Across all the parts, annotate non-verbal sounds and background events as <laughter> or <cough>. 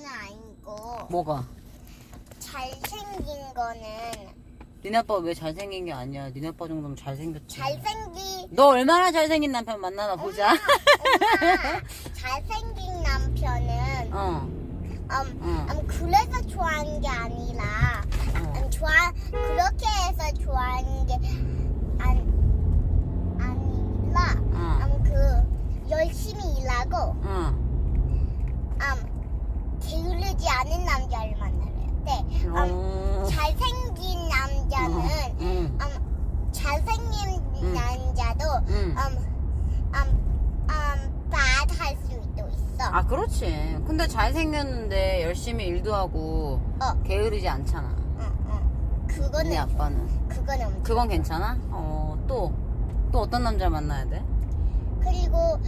거는 아니고 뭐가? 잘생긴 거는 니네 아빠 왜 잘생긴 게 아니야? 니네 아빠 정도면 잘생겼지. 잘생긴 너 얼마나 잘생긴 남편 만나나 보자. 엄마 <laughs> 잘생긴 남편은 어. 음, 응. 음, 그래서 좋아하는 게 아니라 어. 음, 좋아 그렇게 해서 좋아하는 게 안, 아니라 어. 음, 그 열심히 일하고 어. 음, 게으르지 않은 남자를 만나야 돼. 음, 어. 잘생긴 남자는 응. 음, 잘생긴 음. 남자도 응. 음, 음, 음, bad 할 수도 있어. 아, 그렇지. 근데 잘생겼는데 열심히 일도 하고 어, 게으르지 않잖아. 응, 응. 네 그거는 아빠는. 그거는 그건 괜찮아? 어, 또. 또 어떤 남자를 만나야 돼? 그리고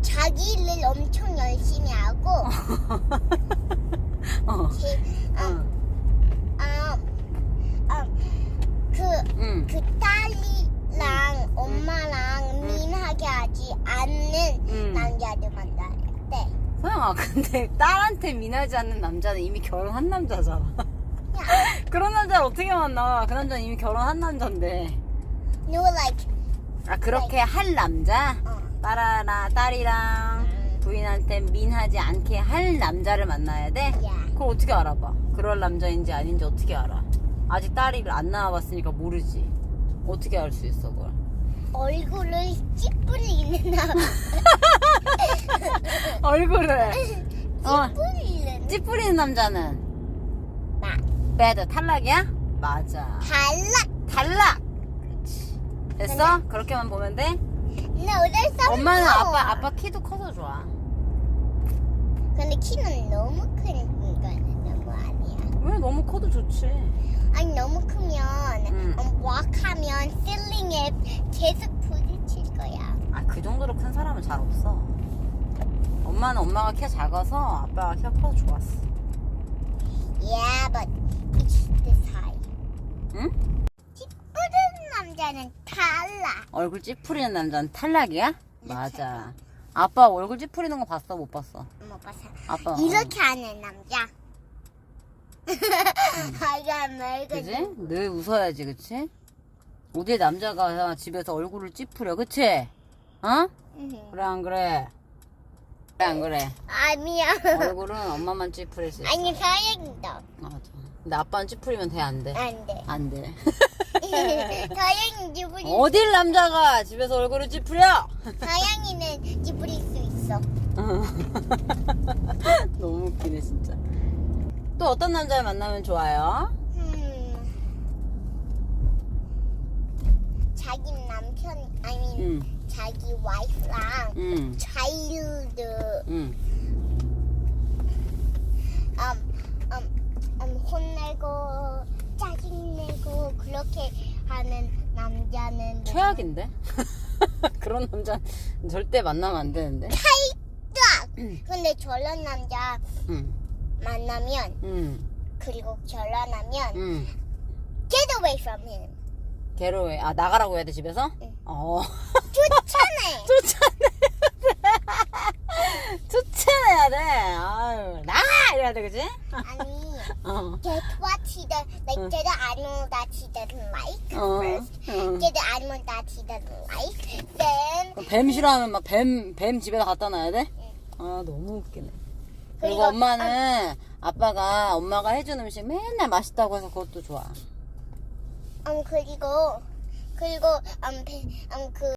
자기 일을 엄청 열심히 하고 <laughs> 어. 제, 음, 응. 음, 음, 그, 응. 그 딸이랑 엄마랑 음. 민하게 하지 않는 응. 남자들 만나야 돼. 소영아, 근데 딸한테 미나지 않는 남자는 이미 결혼한 남자잖아. 야, <laughs> 그런 남자를 어떻게 만나? 그 남자는 이미 결혼한 남자인데. no like, 아, 그렇게 할 남자? 어. 딸아라, 딸이랑 음. 부인한테 민하지 않게 할 남자를 만나야 돼? 야. 그걸 어떻게 알아봐? 그럴 남자인지 아닌지 어떻게 알아? 아직 딸이 안 나와봤으니까 모르지. 어떻게 알 수 있어, 그걸? 얼굴을 찌푸리는 남, <laughs> 얼굴을. 어. 찌푸리는 찌푸리는 남자는 나. 배드 탈락이야? 맞아. 달라. 탈락! 그렇지. 됐어? 그렇게만 보면 돼? 근데 엄마는 없어. 아빠, 아빠 키도 커서 좋아. 근데 키는 너무 큰 너무 아니야. 왜 너무 커도 좋지? 아니 너무 크면 음. 음, 왁하면 필링에 계속 부딪힐 거야. 아, 그 정도로 큰 사람은 잘 없어. 엄마는 엄마가 키가 작아서 아빠가 키가 커서 좋았어. Yeah, but it's this high. 응? 찌푸른 남자는 달라. 얼굴 찌푸리는 남자는 탈락이야? 맞아. 아빠 얼굴 찌푸리는 거 봤어? 못 봤어? 못 봤어. 아빠. 이렇게 하는 남자. <laughs> 말고. 그지? 늘 웃어야지, 그치? 어디 남자가 집에서 얼굴을 찌푸려, 그치? 어? 그래, 안 그래? 그래, 안 그래? 아니야. 얼굴은 엄마만 찌푸릴 수 있어. 아니 다행이다. 맞아. 근데 아빠는 찌푸리면 돼, 안 돼? 안 돼. 안 돼. <laughs> 다행히 찌푸리. 어딜 남자가 집에서 얼굴을 찌푸려? 다행히는 찌푸릴 수 있어. <laughs> 너무 웃기네, 진짜. 또 어떤 남자를 만나면 좋아요? 음. 자기 남편 아니 응, 자기 와이프랑 응, 차일드 응. 음, 음, 음, 혼내고 짜증내고 그렇게 하는 남자는 최악인데? <laughs> 그런 남자 절대 만나면 안 되는데? 딱! 근데 저런 남자 응, 만나면 응, 그리고 결혼하면 응. get away from him 괴로워해. 아, 나가라고 해야 돼, 집에서? 응. 어. 좋잖아 쫓아내. <laughs> 쫓아내야 돼. 아유, 나가! 이래야 돼, 그지? 아니 <laughs> 어. get what he does like 응. get the animal that he doesn't like 어. first animal that he doesn't like then 그럼 뱀 싫어하면 막 뱀, 뱀 집에다 갖다 놔야 돼? 응. 아, 너무 웃기네. 그리고 그리고 엄마는 아빠가 엄마가 해준 음식 맨날 맛있다고 해서 그것도 좋아. 음 그리고 그리고 음그